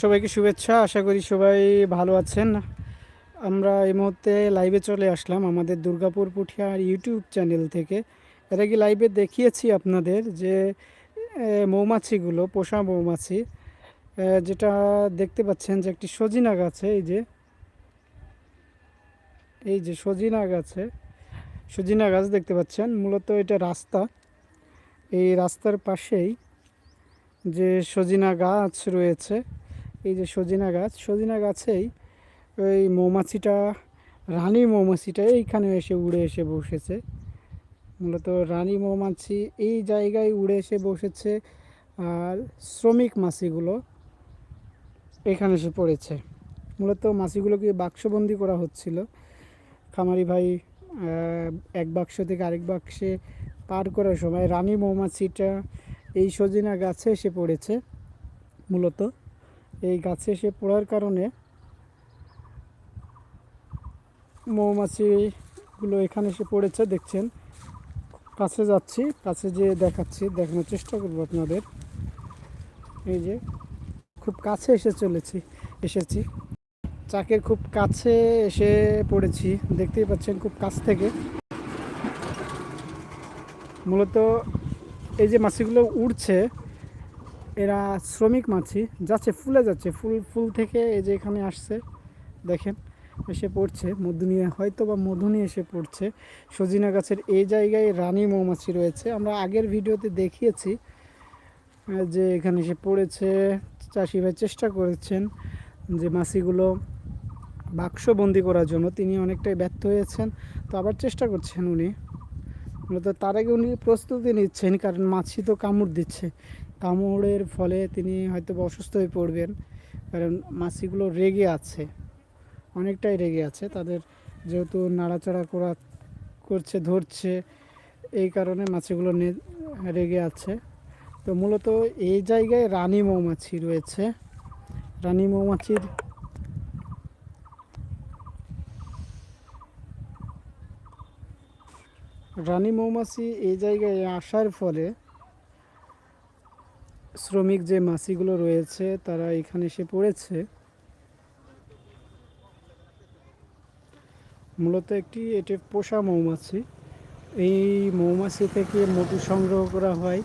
সবাইকে শুভেচ্ছা, আশা করি সবাই ভালো আছেন। আমরা এই মুহূর্তে লাইভে চলে আসলাম আমাদের দুর্গাপুর পুঠিয়ার ইউটিউব চ্যানেল থেকে। এর আগে লাইভে দেখিয়েছি আপনাদের যে মৌমাছিগুলো, পোষা মৌমাছি যেটা দেখতে পাচ্ছেন যে একটি সজিনা গাছে, এই যে এই যে সজিনা গাছে, সজিনা গাছ দেখতে পাচ্ছেন। মূলত এটা রাস্তা। এই রাস্তার পাশেই যে সজিনা গাছ রয়েছে এই যে সজিনা গাছ, সজিনা গাছেই ওই মৌমাছিটা, রানী মৌমাছিটা এইখানে এসে উড়ে এসে বসেছে। মূলত রানী মৌমাছি এই জায়গায় উড়ে এসে বসেছে আর শ্রমিক মাছিগুলো এখানে এসে পড়েছে। মূলত মাছিগুলোকে বাক্সবন্দি করা হচ্ছিল। খামারি ভাই এক বাক্স থেকে আরেক বাক্সে পার করার সময় রানী মৌমাছিটা এই সজিনা গাছে এসে পড়েছে। মূলত এই গাছে এসে পড়ার কারণে মৌমাছিগুলো এখানে এসে পড়েছে, দেখছেন। কাছে যাচ্ছি, কাছে যে দেখাচ্ছি, দেখানোর চেষ্টা করব আপনাদের। এই যে, খুব কাছে এসে চলেছি, এসেছি। চাকের খুব কাছে এসে পড়েছি, দেখতেই পাচ্ছেন খুব কাছ থেকে। মূলত এই যে মাছিগুলো উড়ছে এরা শ্রমিক মাছি, যাচ্ছে, ফুলে যাচ্ছে। ফুল ফুল থেকে এই যে এখানে আসছে, দেখেন, এসে পড়ছে। মধু নিয়ে, হয়তো বা মধু নিয়ে এসে পড়ছে। সজিনা গাছের এই জায়গায় রানী মৌমাছি রয়েছে। আমরা আগের ভিডিওতে দেখিয়েছি যে এখানে এসে পড়েছে। চাষি ভাই চেষ্টা করেছেন যে মাছিগুলো বাক্সবন্দি করার জন্য। তিনি অনেকটাই ব্যর্থ হয়েছেন, তো আবার চেষ্টা করছেন উনি। তার আগে উনি প্রস্তুতি নিচ্ছেন, কারণ মাছি তো কামড় দিচ্ছে। কামড়ের ফলে তিনি হয়তো অসুস্থ হয়ে পড়বেন, কারণ মাছিগুলো রেগে আছে, অনেকটাই রেগে আছে। তাদের যেহেতু নাড়াচাড়া করা, করছে, ধরছে, এই কারণে মাছিগুলো রেগে আছে। তো মূলত এই জায়গায় রানী মৌমাছি রয়েছে। রানী মৌমাছির রানী মৌমাছি এই জায়গায় আসার ফলে শ্রমিক যে মাছিগুলো রয়েছে, তারা এখানে এসে পড়েছে। মূলত একটি, এটি পোষা মৌমাছি। এই মৌমাছি থেকে মধু সংগ্রহ করা হয়।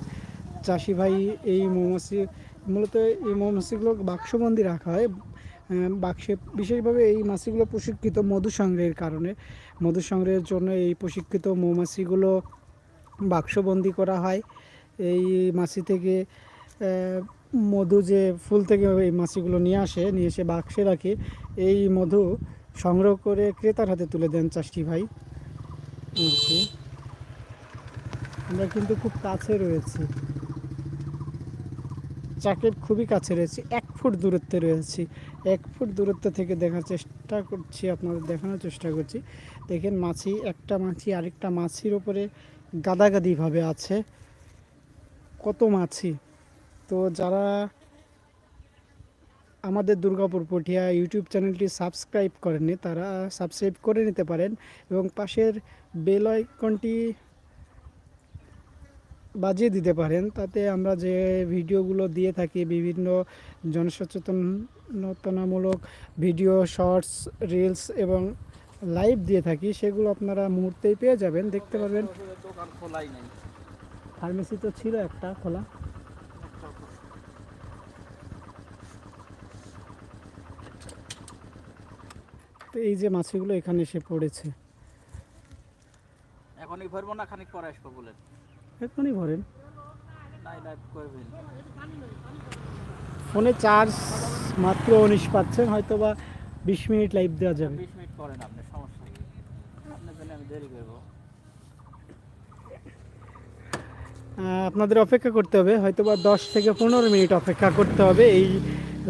চাষি ভাই এই মৌমাছি, মূলত এই মৌমাছিগুলো বাক্সবন্দি রাখা হয়। বাক্সে বিশেষভাবে এই মাছিগুলো প্রশিক্ষিত মধু সংগ্রহের কারণে। মধু সংগ্রহের জন্য এই প্রশিক্ষিত মৌমাছিগুলো বাক্সবন্দি করা হয়। এই মাছি থেকে মধু যে ফুল থেকে এই মাছিগুলো নিয়ে আসে, নিয়ে এসে বাক্সে রাখে, এই মধু সংগ্রহ করে ক্রেতার হাতে তুলে দেন চাষি ভাই। আমরা কিন্তু খুব কাছে রয়েছি। চাকের খুবই কাছে রয়েছি। এক ফুট দূরত্বে রয়েছি। এক ফুট দূরত্ব থেকে দেখার চেষ্টা করছি, আপনাদের দেখানোর চেষ্টা করছি। দেখেন মাছি, একটা মাছি, আরেকটা মাছির ওপরে গাদাগাদিভাবে আছে। কত মাছি? তো যারা আমাদের দুর্গাপুর পটিয়া ইউটিউব চ্যানেলটি সাবস্ক্রাইব করেনি তারা সাবস্ক্রাইব করে নিতে পারেন এবং পাশের বেল আইকনটি বাজিয়ে দিতে পারেন। তাতে আমরা যে ভিডিওগুলো দিয়ে থাকি, বিভিন্ন জনসচেতনতামূলক ভিডিও, শর্টস, রিলস এবং লাইভ দিয়ে থাকি, সেগুলো আপনারা মুহূর্তেই পেয়ে যাবেন। দেখতে খোলাই ফার্মেসি তো ছিল একটা খোলা। তো এই যে মাছিগুলো এখানে এসে পড়েছে। এখনই ভরবো না খানিক পরে আসব বলেন। এখনই ভরেন। নাই ফোনে চার্জ মাত্র উনিশ পাচ্ছেন হয়তো বা বিশ মিনিট লাইভ দেওয়া যাবে। বিশ মিনিট করেন আপনি সমস্যা কি আপনার জন্য আমি দেরি করব। আপনাদের অপেক্ষা করতে হবে হয়তো বা দশ থেকে পনেরো মিনিট অপেক্ষা করতে হবে। এই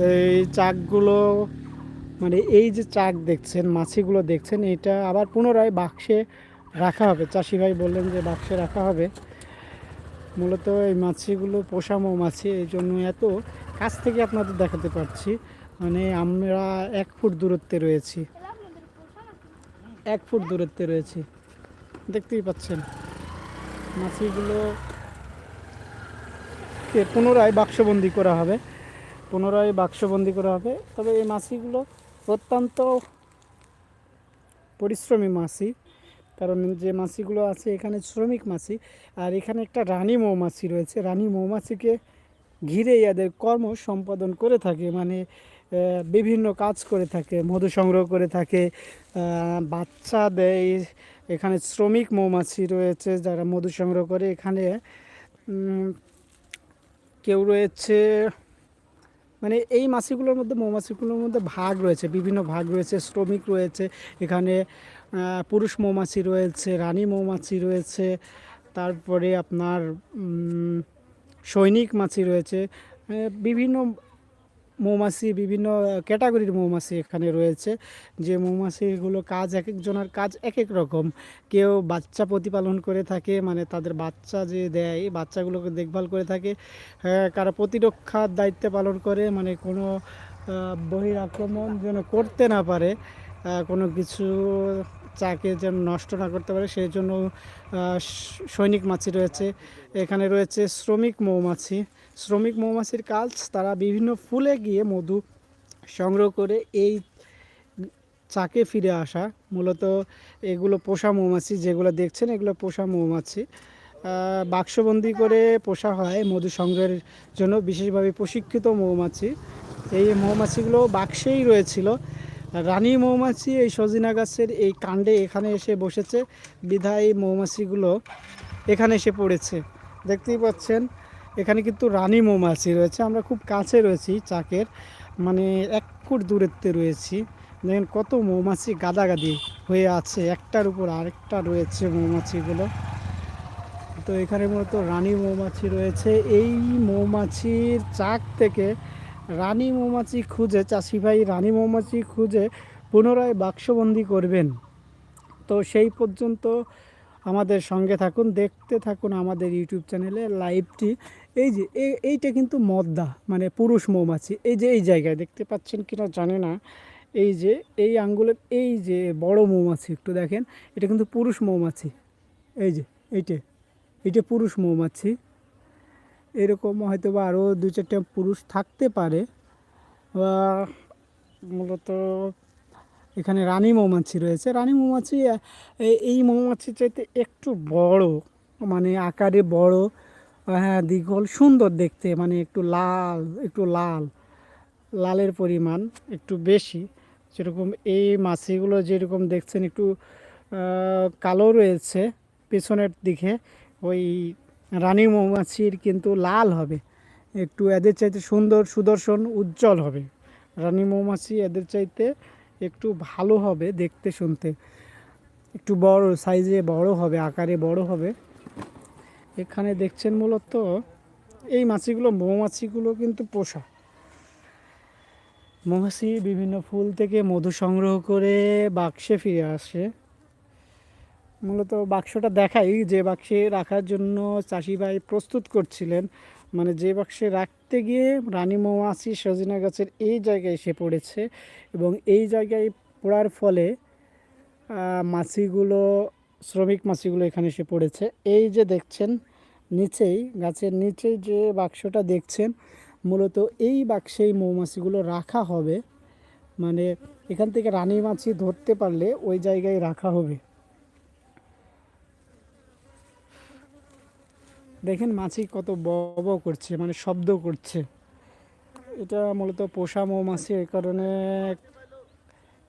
এই চাকগুলো মানে এই যে চাক দেখছেন, মাছিগুলো দেখছেন, এটা আবার পুনরায় বাক্সে রাখা হবে। চাষি ভাই বললেন যে বাক্সে রাখা হবে। মূলত এই মাছিগুলো পোষা মৌমাছি, এই জন্য এত কাছ থেকে আপনাদের দেখাতে পারছি। মানে আমরা এক ফুট দূরত্বে রয়েছি। এক ফুট দূরত্বে রয়েছি। দেখতেই পাচ্ছেন, মাছিগুলো পুনরায় বাক্সবন্দি করা হবে। পুনরায় বাক্সবন্দি করা হবে। তবে এই মাছিগুলো অত্যন্ত পরিশ্রমী মাছি কারণ যে মাছিগুলো আছে এখানে শ্রমিক মাছি আর এখানে একটা রানী মৌমাছি রয়েছে। রানী মৌমাছিকে ঘিরে এদের কর্ম সম্পাদন করে থাকে মানে বিভিন্ন কাজ করে থাকে, মধু সংগ্রহ করে থাকে বাচ্চা দেয়। এখানে শ্রমিক মৌমাছি রয়েছে যারা মধু সংগ্রহ করে। এখানে কেউ রয়েছে মানে এই মাছিগুলোর মধ্যে মৌমাছিগুলোর মধ্যে ভাগ রয়েছে, বিভিন্ন ভাগ রয়েছে, শ্রমিক রয়েছে, এখানে পুরুষ মৌমাছি রয়েছে, রানী মৌমাছি রয়েছে, তারপরে আপনার সৈনিক মাছি রয়েছে বিভিন্ন মৌমাছি বিভিন্ন ক্যাটাগরির মৌমাছি এখানে রয়েছে। যে মৌমাছিগুলো কাজ এক একজনের কাজ এক এক রকম। কেউ বাচ্চা প্রতিপালন করে থাকে মানে তাদের বাচ্চা যে দেয় বাচ্চাগুলোকে দেখভাল করে থাকে। হ্যাঁ, কারা প্রতিরক্ষার দায়িত্ব পালন করে মানে কোনো বহির আক্রমণ যেন করতে না পারে কোনো কিছু চাকে যেন নষ্ট না করতে পারে সেই জন্য সৈনিক মাছি রয়েছে। এখানে রয়েছে শ্রমিক মৌমাছি। শ্রমিক মৌমাছির কাজ তারা বিভিন্ন ফুলে গিয়ে মধু সংগ্রহ করে এই চাকে ফিরে আসা, মূলত এগুলো পোষা মৌমাছি যেগুলো দেখছেন এগুলো পোষা মৌমাছি। বাক্সবন্দি করে পোষা হয় মধু সংগ্রহের জন্য, বিশেষভাবে প্রশিক্ষিত মৌমাছি। এই মৌমাছিগুলো বাক্সেই রয়েছিল। রানী মৌমাছি এই সজিনা গাছের এই কাণ্ডে এখানে এসে বসেছে। বিধায় মৌমাছিগুলো এখানে এসে পড়েছে। দেখতেই পাচ্ছেন এখানে কিন্তু রানী মৌমাছি রয়েছে। আমরা খুব কাছে রয়েছি চাকের মানে এক ফুট দূরত্বে রয়েছি। দেখেন কত মৌমাছি গাদাগাদি হয়ে আছে। একটার উপর আরেকটা রয়েছে মৌমাছিগুলো। তো এখানে মূলত রানী মৌমাছি রয়েছে। এই মৌমাছির চাক থেকে রানী মৌমাছি খুঁজে, চাষি ভাই রানী মৌমাছি খুঁজে পুনরায় বাক্সবন্দি করবেন। তো সেই পর্যন্ত আমাদের সঙ্গে থাকুন, দেখতে থাকুন আমাদের ইউটিউব চ্যানেলে লাইভটি। এই যে এই- এইটা কিন্তু মদ্দা মানে পুরুষ মৌমাছি। এই যে, এই জায়গায় দেখতে পাচ্ছেন কিনা জানে না। এই যে, এই আঙ্গুলের এই যে, বড় মৌমাছি একটু দেখেন, এটা কিন্তু পুরুষ মৌমাছি। এই যে, এইটা এটা পুরুষ মৌমাছি। এরকম হয়তো বা আরও দু চারটা পুরুষ থাকতে পারে। বা মূলত এখানে রানী মৌমাছি রয়েছে। রানী মৌমাছি এই মৌমাছির চাইতে একটু বড় মানে আকারে বড় হ্যাঁ দীঘল, সুন্দর দেখতে মানে একটু লাল একটু লাল, লালের পরিমাণ একটু বেশি। যেরকম এই মাছিগুলো যেরকম দেখছেন, একটু কালো রয়েছে পেছনের দিকে, ওই রানী মৌমাছির কিন্তু লাল হবে। একটু এদের চাইতে সুন্দর সুদর্শন, উজ্জ্বল হবে। রানী মৌমাছি এদের চাইতে একটু ভালো হবে দেখতে শুনতে। একটু বড় সাইজে বড় হবে, আকারে বড় হবে। এখানে দেখছেন মূলত এই মাছিগুলো, মৌমাছিগুলো কিন্তু পোষা। মৌমাছি বিভিন্ন ফুল থেকে মধু সংগ্রহ করে বাক্সে ফিরে আসে। মূলত বাক্সটা দেখাই যে বাক্সে রাখার জন্য চাষি ভাই প্রস্তুত করছিলেন। মানে যে বাক্সে রাখতে গিয়ে রানী মৌমাছি সজিনা গাছের এই জায়গায় এসে পড়েছে এবং এই জায়গায় পড়ার ফলে মাছিগুলো, শ্রমিক মাছিগুলো এখানে এসে পড়েছে। এই যে দেখছেন, নিচেই, গাছের নিচে যে বাক্সটা দেখছেন, মূলত এই বাক্সেই মৌমাছিগুলো রাখা হবে। মানে এখান থেকে রানী মাছি ধরতে পারলে ওই জায়গায় রাখা হবে। দেখেন মাছি কত বব করছে মানে শব্দ করছে। এটা মূলত পোষা মৌমাছি এই কারণে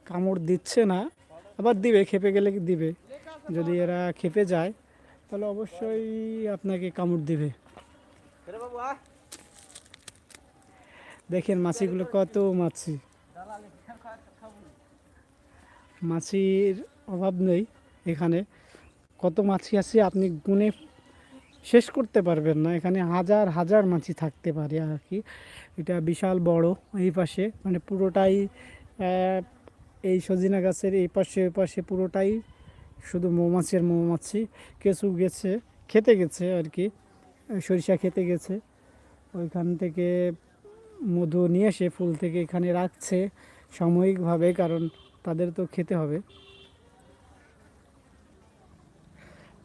কামড় দিচ্ছে না, আবার দিবে, খেপে গেলে দিবে। যদি এরা খেপে যায়, তাহলে অবশ্যই আপনাকে কামড় দিবে। দেখেন মাছিগুলো কত মাছি। মাছির অভাব নেই এখানে। কত মাছি আছে, আপনি গুনে শেষ করতে পারবেন না। এখানে হাজার হাজার মাছি থাকতে পারে আর কি। এটা বিশাল বড় এই পাশে। মানে পুরোটাই এই সজিনা গাছের এই পাশে, ওই পাশে পুরোটাই শুধু মৌমাছির মৌমাছি। কিছু গেছে, খেতে গেছে আর কি। সরিষা খেতে গেছে। ওইখান থেকে মধু নিয়ে এসে ফুল থেকে এখানে রাখছে সাময়িকভাবে, কারণ তাদের তো খেতে হবে।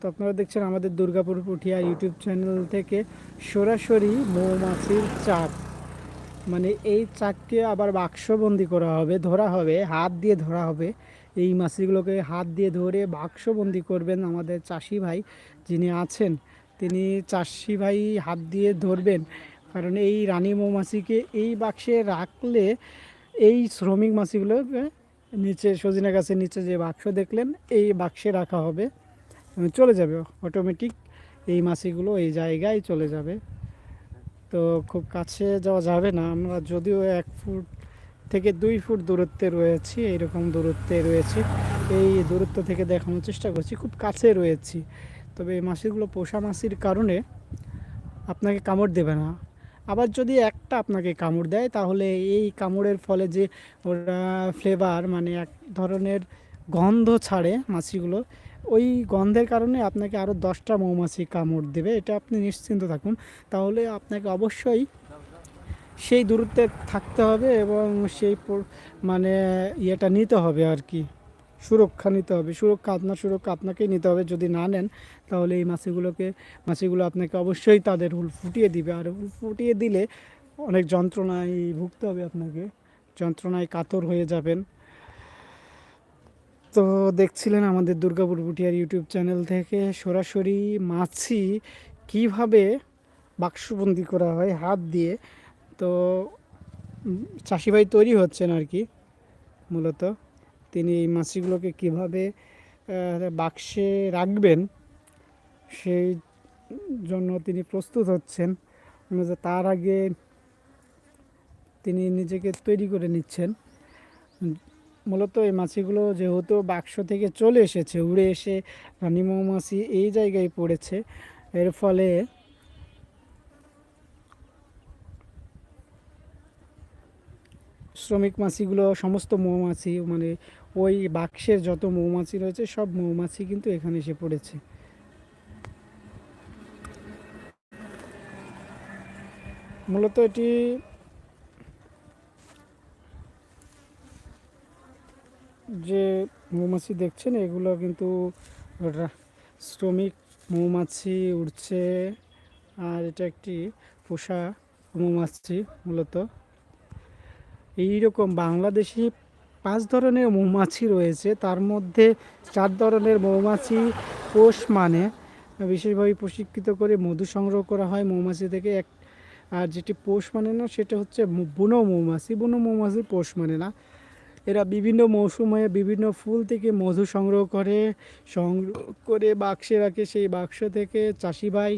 তো আপনারা দেখছেন আমাদের দুর্গাপুর পুঠিয়া ইউটিউব চ্যানেল থেকে সরাসরি মৌমাছির চাক। মানে এই চাককে আবার বাক্সবন্দি করা হবে, ধরা হবে, হাত দিয়ে ধরা হবে। এই মাছিগুলোকে হাত দিয়ে ধরে বাক্সবন্দি করবেন আমাদের চাষি ভাই যিনি আছেন, তিনি চাষি ভাই হাত দিয়ে ধরবেন। কারণ এই রানী মৌমাছিকে এই বাক্সে রাখলে এই শ্রমিক মাছিগুলোকে নিচে সজিনা গাছের নিচে যে বাক্স দেখলেন, এই বাক্সে রাখা হবে। চলে যাবে অটোমেটিক এই মাছিগুলো এই জায়গায় চলে যাবে। তো খুব কাছে যাওয়া যাবে না, আমরা যদিও এক ফুট থেকে দুই ফুট দূরত্বে রয়েছি এইরকম দূরত্বে রয়েছি। এই দূরত্ব থেকে দেখানোর চেষ্টা করছি, খুব কাছে রয়েছি। তবে এই মাছিগুলো পোষা মাছির কারণে আপনাকে কামড় দেবে না। আবার যদি একটা আপনাকে কামড় দেয়, তাহলে এই কামড়ের ফলে যে ওরা ফ্লেভার মানে এক ধরনের গন্ধ ছাড়ে মাছিগুলো ওই গন্ধের কারণে আপনাকে আরও দশটা মৌমাছি কামড় দেবে, এটা আপনি নিশ্চিন্ত থাকুন। তাহলে আপনাকে অবশ্যই সেই দূরত্বে থাকতে হবে এবং সেই মানে ইয়েটা নিতে হবে আর কি। সুরক্ষা নিতে হবে, সুরক্ষা, আপনার সুরক্ষা আপনাকেই নিতে হবে। যদি না নেন, তাহলে এই মাছিগুলোকে, মাছিগুলো আপনাকে অবশ্যই তাদের হুল ফুটিয়ে দিবে। আর হুল ফুটিয়ে দিলে অনেক যন্ত্রণায় ভুগতে হবে আপনাকে, যন্ত্রণায় কাতর হয়ে যাবেন। তো দেখছিলেন আমাদের দুর্গাপুর বুটিয়ার ইউটিউব চ্যানেল থেকে সরাসরি মাছি কীভাবে বাক্সবন্দি করা হয় হাত দিয়ে। তো উম, চাষি ভাই তৈরি হচ্ছেন আর কি মূলত। তিনি এই মাছিগুলোকে কীভাবে বাক্সে রাখবেন সেই জন্য তিনি প্রস্তুত হচ্ছেন। তার আগে তিনি নিজেকে তৈরি করে নিচ্ছেন। মূলত এই মাছিগুলো যেহেতু বাক্স থেকে চলে এসেছে, উড়ে এসে রানী মৌমাছি এই জায়গায় পড়েছে। এর ফলে শ্রমিক মাছিগুলো, সমস্ত মৌমাছি মানে ওই বাক্সের যত মৌমাছি রয়েছে, সব মৌমাছি কিন্তু এখানে এসে পড়েছে। মূলত এটি যে মৌমাছি দেখছেন, এগুলো কিন্তু শ্রমিক মৌমাছি উড়ছে। আর এটা একটি পোষা মৌমাছি মূলত। এই রকম বাংলাদেশে পাঁচ ধরনের মৌমাছি রয়েছে। তার মধ্যে চার ধরনের মৌমাছি পোষ মানে। বিশেষভাবে প্রশিক্ষিত করে মধু সংগ্রহ করা হয় মৌমাছি থেকে। এক, আর যেটি পোষ মানে না, সেটা হচ্ছে বুনো মৌমাছি। বুনো মৌমাছি পোষ মানে না। এরা বিভিন্ন মৌসুমে বিভিন্ন ফুল থেকে মধু সংগ্রহ করে সংগ্রহ করে বাক্সে রাখে। সেই বাক্স থেকে চাষি ভাই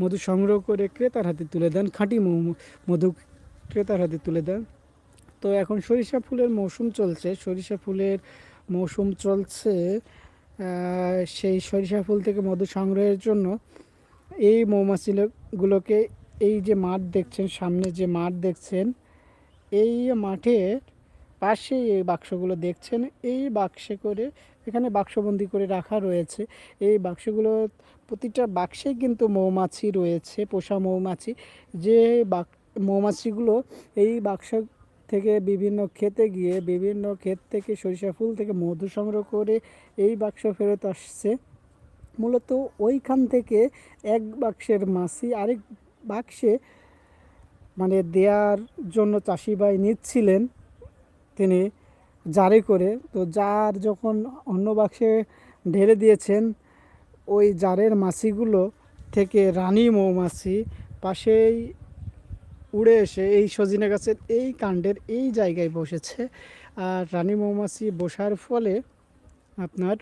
মধু সংগ্রহ করে ক্রেতার হাতে তুলে দেন। খাঁটি মধু ক্রেতার হাতে তুলে দেন। তো এখন সরিষা ফুলের মৌসুম চলছে। সরিষা ফুলের মৌসুম চলছে সেই সরিষা ফুল থেকে মধু সংগ্রহের জন্য। এই মৌমাছিগুলোকে এই যে মাঠ দেখছেন, সামনে যে মাঠ দেখছেন, এই মাঠের পাশে এই বাক্সগুলো দেখছেন, এই বাক্সে করে এখানে বাক্সবন্দি করে রাখা রয়েছে। এই বাক্সগুলো, প্রতিটা বাক্সে কিন্তু মৌমাছি রয়েছে, পোষা মৌমাছি। যে বাক, মৌমাছিগুলো এই বাক্স থেকে বিভিন্ন ক্ষেতে গিয়ে, বিভিন্ন ক্ষেত থেকে সরিষা ফুল থেকে মধু সংগ্রহ করে এই বাক্স ফেরত আসছে। মূলত ওইখান থেকে এক বাক্সের মাছি আরেক বাক্সে মানে দেওয়ার জন্য চাষি ভাই নিচ্ছিলেন। তিনি জারে করে, তো জার যখন অন্য বাক্সে ঢেলে দিয়েছেন, ওই জারের মাছিগুলো থেকে রানী মৌমাছি পাশেই উড়ে এসে এই সজিনা গাছের এই কাণ্ডের এই জায়গায় বসেছে। আর রানী মৌমাছি বসার ফলে আপনার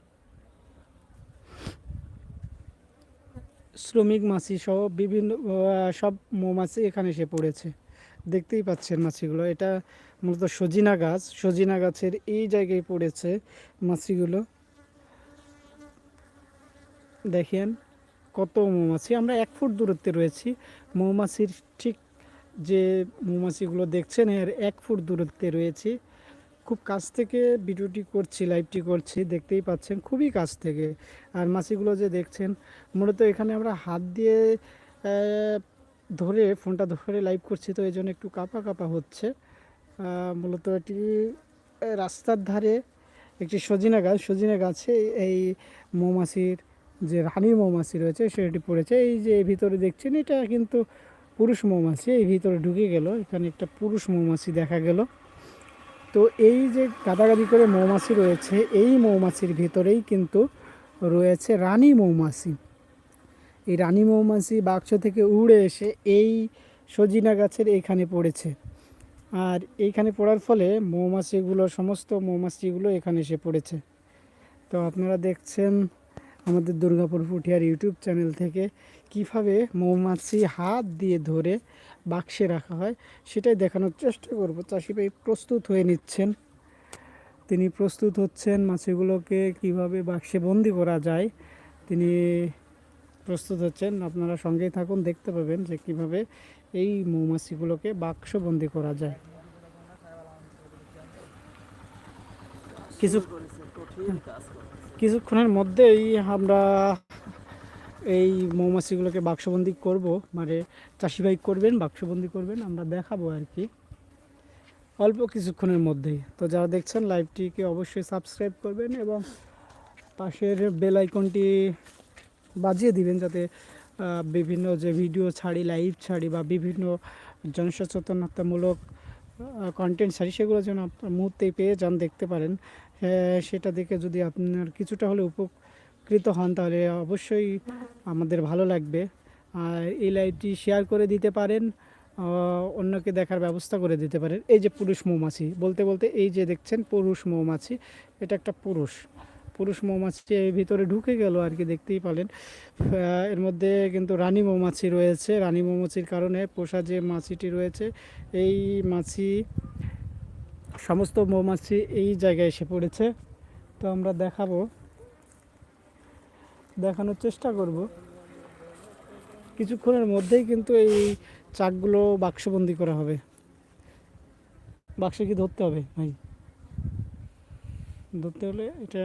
শ্রমিক মাছি সহ বিভিন্ন সব মৌমাছি এখানে এসে পড়েছে। দেখতেই পাচ্ছেন মাছিগুলো। এটা মূলত সজিনা গাছ। সজিনা গাছের এই জায়গায় পড়েছে মাছিগুলো। দেখেন কত মৌমাছি। আমরা এক ফুট দূরত্বে রয়েছি। মৌমাছির ঠিক যে মৌমাছিগুলো দেখছেন, এর এক ফুট দূরত্বে রয়েছি। খুব কাছ থেকে ভিডিওটি করছি, লাইভটি করছি, দেখতেই পাচ্ছেন খুবই কাছ থেকে। আর মাছিগুলো যে দেখছেন, মূলত এখানে আমরা হাত দিয়ে ধরে, ফোনটা ধরে লাইভ করছি, তো এই জন্য একটু কাঁপা কাঁপা হচ্ছে। মূলত এটি রাস্তার ধারে একটি সজিনা গাছ, সজিনা গাছে এই মৌমাছির যে রানী মৌমাছি রয়েছে সেটি পড়েছে। এই যে ভিতরে দেখছেন, এটা কিন্তু পুরুষ মৌমাছি এই ভিতরে ঢুকে গেল, এখানে একটা পুরুষ মৌমাছি দেখা গেল। তো এই যে গাদাগাদি করে মৌমাছি রয়েছে, এই মৌমাছির ভিতরেই কিন্তু রয়েছে রানী মৌমাছি। এই রানী মৌমাছি বাক্স থেকে উড়ে এসে এই সজিনা গাছের এইখানে পড়েছে। আর এইখানে পড়ার ফলে মৌমাছিগুলো, সমস্ত মৌমাছিগুলো এখানে এসে পড়েছে। তো আপনারা দেখছেন আমাদের দুর্গাপুর ফুটিয়ার ইউটিউব চ্যানেল থেকে কীভাবে মৌমাছি হাত দিয়ে ধরে বাক্সে রাখা হয়, সেটাই দেখানোর চেষ্টা করব। চাষি ভাই প্রস্তুত হয়ে নিচ্ছেন। তিনি প্রস্তুত হচ্ছেন মাছিগুলোকে কীভাবে বাক্সে বন্দি করা যায়। তিনি প্রস্তুত হচ্ছেন। আপনারা সঙ্গেই থাকুন, দেখতে পাবেন যে কীভাবে এই মৌমাছিগুলোকে বাক্সবন্দি করা যায়। কিছু কিছুক্ষণের মধ্যেই আমরা এই মৌমাছিগুলোকে বাক্সবন্দি করব মানে চাষিভাই করবেন, বাক্সবন্দি করবেন, আমরা দেখাবো আর কি। অল্প কিছুক্ষণের মধ্যেই। তো যারা দেখছেন লাইভটিকে অবশ্যই সাবস্ক্রাইব করবেন এবং পাশের বেল আইকনটি বাজিয়ে দিবেন যাতে বিভিন্ন যে ভিডিও ছাড়ি লাইভ ছাড়ি বা বিভিন্ন জনসচেতনতামূলক কন্টেন্ট ছাড়ি সেগুলো যেন আপনার মুহূর্তেই পেয়ে যান দেখতে পারেন। আহ, সেটা দেখে যদি আপনার কিছুটা হলে উপকৃত হন তাহলে অবশ্যই আমাদের ভালো লাগবে। আর এই লাইভটি শেয়ার করে দিতে পারেন অন্যকে দেখার ব্যবস্থা করে দিতে পারেন। এই যে পুরুষ মৌমাছি বলতে বলতে এই যে দেখছেন পুরুষ মৌমাছি এটা একটা পুরুষ। পুরুষ মৌমাছি ভিতরে ঢুকে গেল আর কি, দেখতেই পেলেন। এর মধ্যে কিন্তু রানী মৌমাছি রয়েছে। রানী মৌমাছির কারণে পোষা যে মাছিটি রয়েছে, এই মাছি, সমস্ত মৌমাছি এই জায়গায় এসে পড়েছে। তো আমরা দেখাবো, দেখানোর চেষ্টা করব। কিছুক্ষণের মধ্যেই কিন্তু এই চাকগুলো বাক্সবন্দি করা হবে। বাক্সে কি ধরতে হবে? ভাই, ধরতে হলে এটা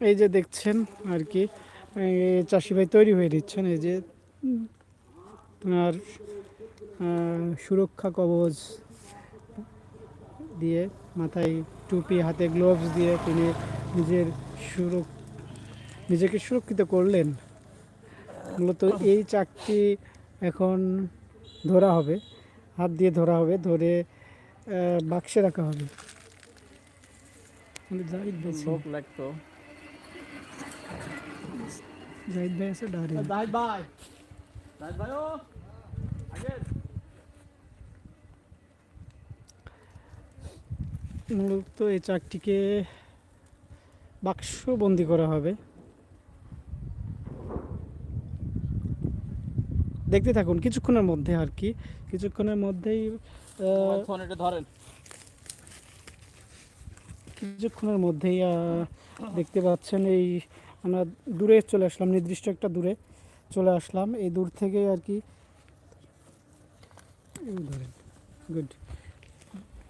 এই যে দেখছেন আর কি চাষি ভাই তৈরি হয়ে দিচ্ছেন এই যে আর সুরক্ষা কবচ দিয়ে মাথায় টুপি, হাতে গ্লোভস দিয়ে তিনি নিজের সুরক, নিজেকে সুরক্ষিত করলেন। মূলত এই চাকটি এখন ধরা হবে, হাত দিয়ে ধরা হবে, ধরে বাক্সে রাখা হবে। লাগতো। জাহিদ ভাই আছে ডারে দাহিদ ভাই দাহিদ ভাই ও আগে মূলত এই চাকটিকে বাক্সবন্দি করা হবে। দেখতে থাকুন কিছুক্ষণের মধ্যে আর কি। কিছুক্ষণের মধ্যেই ধরেন। কিছুক্ষণের মধ্যেই দেখতে পাচ্ছেন এই আমরা দূরে চলে আসলাম নির্দিষ্ট একটা দূরে চলে আসলাম। এই দূর থেকে আর কি ধরেন গুড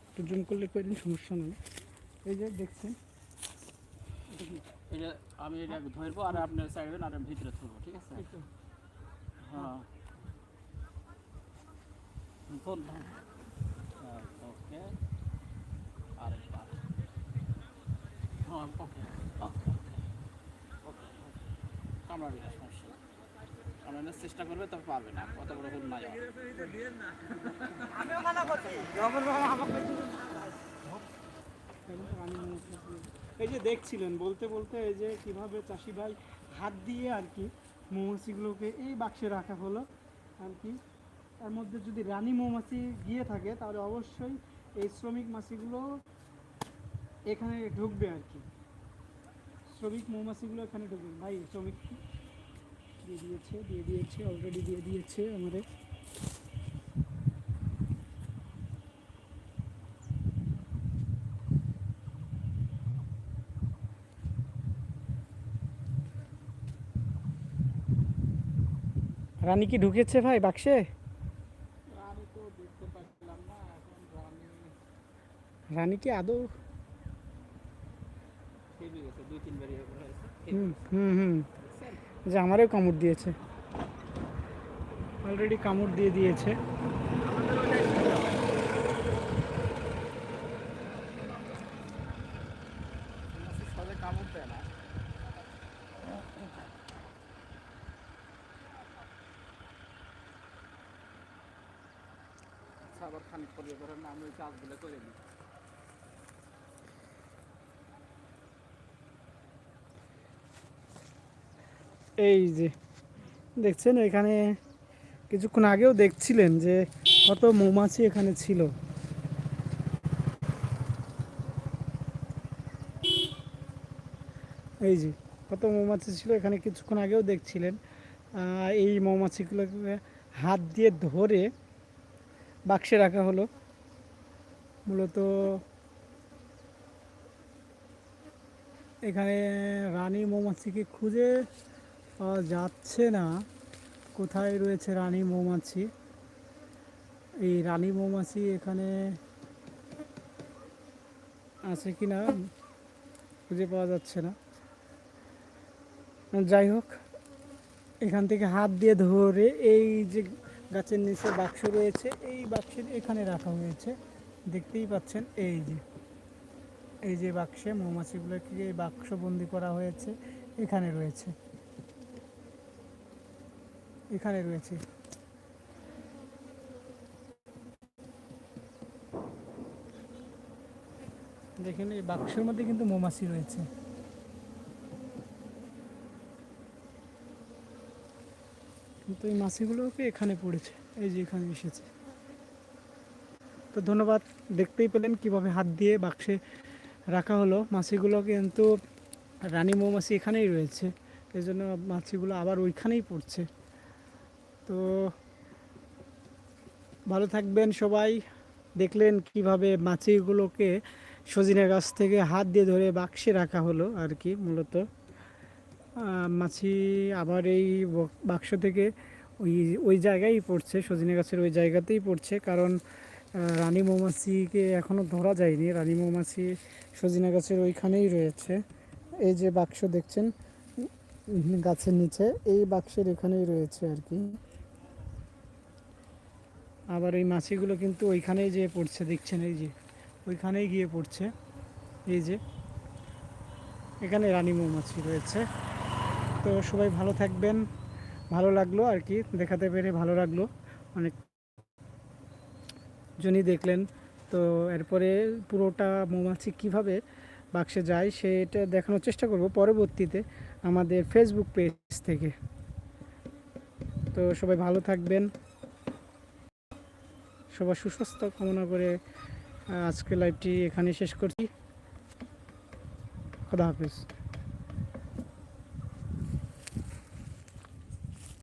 একটু জুম করলে করেন সমস্যা নেই। এই যে দেখছেন? এটা আমি এটা ধরবো আর আপনার সাইডে আর ভিতরে থাকব ঠিক আছে? হ্যাঁ। ওকে আর হ্যাঁ ওকে দিলে সমস্যা। কামড়ানোর চেষ্টা করবে তবে পারবে না। কত বড় ভুল এই যে দেখছিলেন বলতে বলতে এই যে কীভাবে চাষি ভাই হাত দিয়ে আর কি মৌমাছিগুলোকে এই বাক্সে রাখা হলো আর কি। তার মধ্যে যদি রানী মৌমাছি গিয়ে থাকে তাহলে অবশ্যই এই শ্রমিক মাছিগুলো এখানে ঢুকবে আর কি। শ্রমিক মৌমাছিগুলো এখানে ঢুকবে। ভাই শ্রমিক দিয়ে দিয়েছে দিয়ে দিয়েছে অলরেডি দিয়ে দিয়েছে আমাদের। রানী কি ঢুকেছে ভাই বাক্সে? রানি কি আদৌ? হুম হুম হুম। যে আমারও কামড় দিয়েছে। অলরেডি কামড় দিয়ে দিয়েছে। আচ্ছা, আবার খানিক পরিবারের নামে চাষগুলো করে দিই এই যে, দেখছেন এখানে কিছুক্ষণ আগেও দেখছিলেন যে কত মৌমাছি এখানে ছিল। এই যে, কত মৌমাছি ছিল এখানে কিছুক্ষণ আগেও দেখছিলেন। এই মৌমাছিগুলোকে হাত দিয়ে ধরে বাক্সে রাখা হলো। মূলত এখানে রানী মৌমাছিকে খুঁজে পাওয়া যাচ্ছে না। কোথায় রয়েছে রানী মৌমাছি? এই রানী মৌমাছি এখানে আছে কি না? খুঁজে পাওয়া যাচ্ছে না। যাই হোক, এখান থেকে হাত দিয়ে ধরে এই যে গাছের নিচে বাক্স রয়েছে, এই বাক্সের এখানে রাখা হয়েছে। দেখতেই পাচ্ছেন, এই যে এই যে বাক্সে মৌমাছিগুলোকে এই বাক্স বন্দি করা হয়েছে, এখানে রয়েছে। এখানে রয়েছে। দেখেন, এই বাক্সের মধ্যে কিন্তু মৌমাছি রয়েছে। কিন্তু এই মাছিগুলোকে এখানে পড়েছে? এই যে এখানে এসেছে। তো ধন্যবাদ, দেখতেই পেলেন কীভাবে হাত দিয়ে বাক্সে রাখা হলো। মাছিগুলো কিন্তু রানী মৌমাছি এখানেই রয়েছে। এই জন্য মাছিগুলো আবার ওইখানেই পড়ছে। তো ভালো থাকবেন সবাই। দেখলেন কীভাবে মাছিগুলোকে সজিনা গাছ থেকে হাত দিয়ে ধরে বাক্সে রাখা হলো আর কি মূলত। মাছি আবার এই বাক্স থেকে ওই ওই জায়গায় পড়ছে সজিনা গাছের ওই জায়গাতেই পড়ছে। কারণ রানী মৌমাছিকে এখনও ধরা যায়নি। রানী মৌমাছি সজিনা গাছের ওইখানেই রয়েছে। এই যে বাক্স দেখছেন, গাছের নিচে, এই বাক্সের এখানেই রয়েছে আর কি। আবার এই মাছিগুলো কিন্তু ওইখানেই যেয়ে পড়ছে, দেখছেন এই যে, ওইখানেই গিয়ে পড়ছে। এই যে, এখানে রানী মৌমাছি রয়েছে। তো সবাই ভালো থাকবেন, ভালো লাগল আর কি, দেখাতে পেরে ভালো লাগল। অনেক জনই দেখলেন। তো এরপরে পুরোটা মৌমাছি কীভাবে বাক্সে যায় সেটা দেখানোর চেষ্টা করব পরবর্তীতে আমাদের ফেসবুক পেজ থেকে। তো সবাই ভালো থাকবেন। সবার সুস্বাস্থ্য কামনা করে আজকে লাইভটি এখানে শেষ করছি। খোদা হাফিজ।